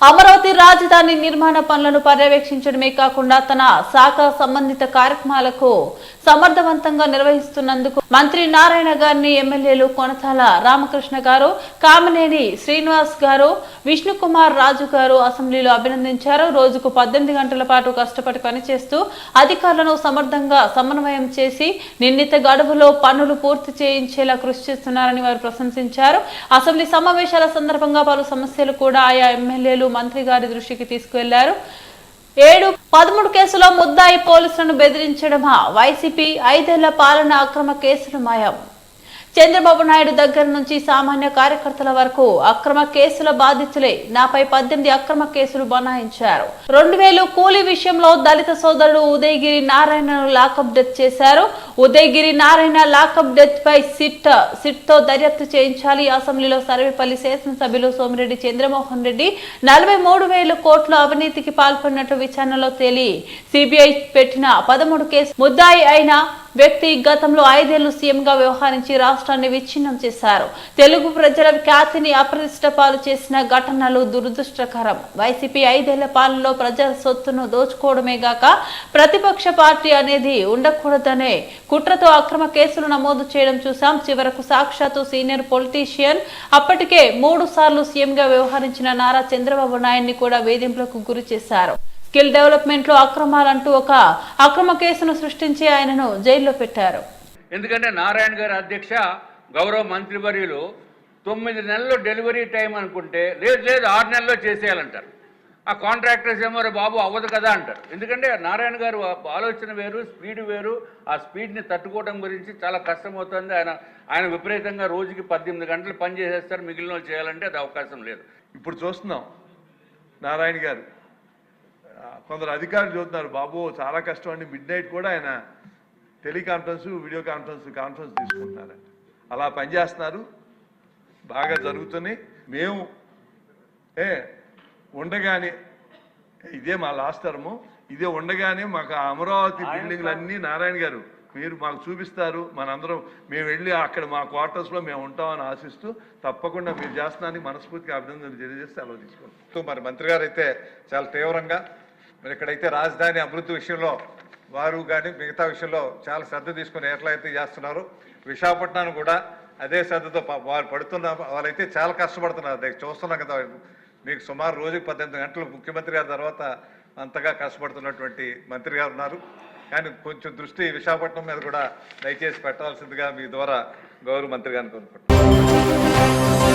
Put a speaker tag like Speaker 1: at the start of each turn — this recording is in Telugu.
Speaker 1: అమరావతి రాజధాని నిర్మాణ పనులను పర్యవేక్షించడమే కాకుండా తన శాఖ సంబంధిత కార్యక్రమాలకు సమర్థవంతంగా నిర్వహిస్తున్నందుకు మంత్రి నారాయణ గారిని ఎమ్మెల్యేలు కొనతాల రామకృష్ణ గారు కామినేని శ్రీనివాస్ గారు విష్ణుకుమార్ రాజు గారు అసెంబ్లీలో అభినందించారు. రోజుకు పద్దెనిమిది గంటల పాటు కష్టపడి పనిచేస్తూ అధికారులను సమర్థంగా సమన్వయం చేసి నిర్ణీత గడువులో పనులు పూర్తి చేయించేలా కృషి చేస్తున్నారని వారు ప్రశంసించారు. అసెంబ్లీ సమావేశాల సందర్భంగా పలు సమస్యలు కూడా ఆయా ఎమ్మెల్యేలు మంత్రి గారి దృష్టికి తీసుకువెళ్ళారు. ఏడు పదమూడు కేసులో ముద్దాయి పోలీసులను బెదిరించడమా? వైసీపీ ఐదేళ్ళ పాలన అక్రమ కేసులు మాయం. చంద్రబాబు నాయుడు దగ్గర నుంచి సామాన్య కార్యకర్తల వరకు అక్రమ కేసుల బాధితులే. నాపై పద్దెనిమిది అక్రమ కేసులు బనాయించారు. రెండు వేలు కూలీ విషయంలో దళిత సోదరుడు ఉదయగిరి నారాయణను లాకప్ డెత్ చేశారు. ఉదయగిరి నారాయణ లాకప్ డెత్ పై సిట్ సిట్తో దర్యాప్తు చేయించాలి. అసెంబ్లీలో సర్వేపల్లి శాసనసభ్యులు సోమిరెడ్డి చంద్రమోహన్ రెడ్డి నలభై మూడు వేల కోట్ల అవినీతికి పాల్పడినట్టు విచారణలో తేలి. సిబిఐ పెట్టిన పదమూడు కేసు ముద్దాయి అయిన వ్యక్తి గతంలో ఐదేళ్ళు సీఎంగా వ్యవహరించి రాష్ట్రాన్ని విచ్ఛిన్నం చేశారు. తెలుగు ప్రజల ఖ్యాతిని అప్రతిష్ట పాలు చేసిన ఘటనలు దురదృష్టకరం. వైసీపీ ఐదేళ్ళ పాలనలో ప్రజల సొత్తును దోచుకోవడమే గాక ప్రతిపక్ష పార్టీ అనేది ఉండకూడదనే కుట్రతో అక్రమ కేసులు నమోదు చేయడం చూశాం. చివరకు సాక్షాత్తు సీనియర్ పొలిటీషియన్ అప్పటికే మూడు సార్లు సీఎంగా వ్యవహరించిన నారా చంద్రబాబు నాయుడిని కూడా వేధింపులకు గురి చేశారు. స్కిల్ డెవలప్మెంట్లో అక్రమాలంటూ ఒక అక్రమ కేసును సృష్టించి ఆయనను జైల్లో పెట్టారు.
Speaker 2: ఎందుకంటే నారాయణ గారి అధ్యక్ష గౌరవ మంత్రివర్యులు తొమ్మిది నెలలు డెలివరీ టైం అనుకుంటే లేదు లేదు ఆరు నెలల్లో చేసేయాలంటారు. ఆ కాంట్రాక్టర్స్ ఏమో "రే బాబు అవ్వదు కదా అంటారు. ఎందుకంటే నారాయణ గారు ఆలోచన వేరు స్పీడ్ వేరు ఆ స్పీడ్ని తట్టుకోవడం గురించి చాలా కష్టమవుతుంది. ఆయన ఆయన విపరీతంగా రోజుకి పద్దెనిమిది గంటలు పని చేసేస్తారు. మిగిలిన వాళ్ళు చేయాలంటే అది అవకాశం లేదు.
Speaker 3: ఇప్పుడు చూస్తున్నాం నారాయణ గారు. కొందరు అధికారులు చూస్తున్నారు బాబు చాలా కష్టం అండి మిడ్ నైట్ కూడా ఆయన టెలికాన్ఫరెన్స్ వీడియో కాన్ఫరెన్స్ కాన్ఫరెన్స్ తీసుకుంటున్నారంట అలా పనిచేస్తున్నారు బాగా జరుగుతున్నాయి. మేము ఏ ఉండగానే ఇదే మా లాస్ట్ టర్ము ఇదే ఉండగానే మాకు అమరావతి బిల్డింగ్లు అన్నీ నారాయణ గారు మీరు మాకు చూపిస్తారు మనందరం మేము వెళ్ళి అక్కడ మా క్వార్టర్స్లో మేము ఉంటామని ఆశిస్తూ తప్పకుండా మీరు చేస్తున్నానికి మనస్ఫూర్తిగా అభినందనలు తెలియజేస్తే అలా తీసుకుంటాం
Speaker 4: మరి మంత్రి గారు అయితే చాలా తీవ్రంగా మరి ఇక్కడైతే రాజధాని అభివృద్ధి విషయంలో వారు కానీ మిగతా విషయంలో చాలా శ్రద్ధ తీసుకుని ఎట్లయితే చేస్తున్నారు. విశాఖపట్నాన్ని కూడా అదే శ్రద్ధతో వారు పడుతున్న వాళ్ళైతే చాలా కష్టపడుతున్నారు. చూస్తున్నాం కదా మీకు సుమారు రోజుకి పద్దెనిమిది గంటలు ముఖ్యమంత్రి గారి తర్వాత అంతగా కష్టపడుతున్నటువంటి మంత్రి గారు ఉన్నారు. కానీ కొంచెం దృష్టి విశాఖపట్నం మీద కూడా దయచేసి పెట్టాల్సిందిగా మీ ద్వారా గౌరవ మంత్రి గారిని కోరుకుంటున్నాను.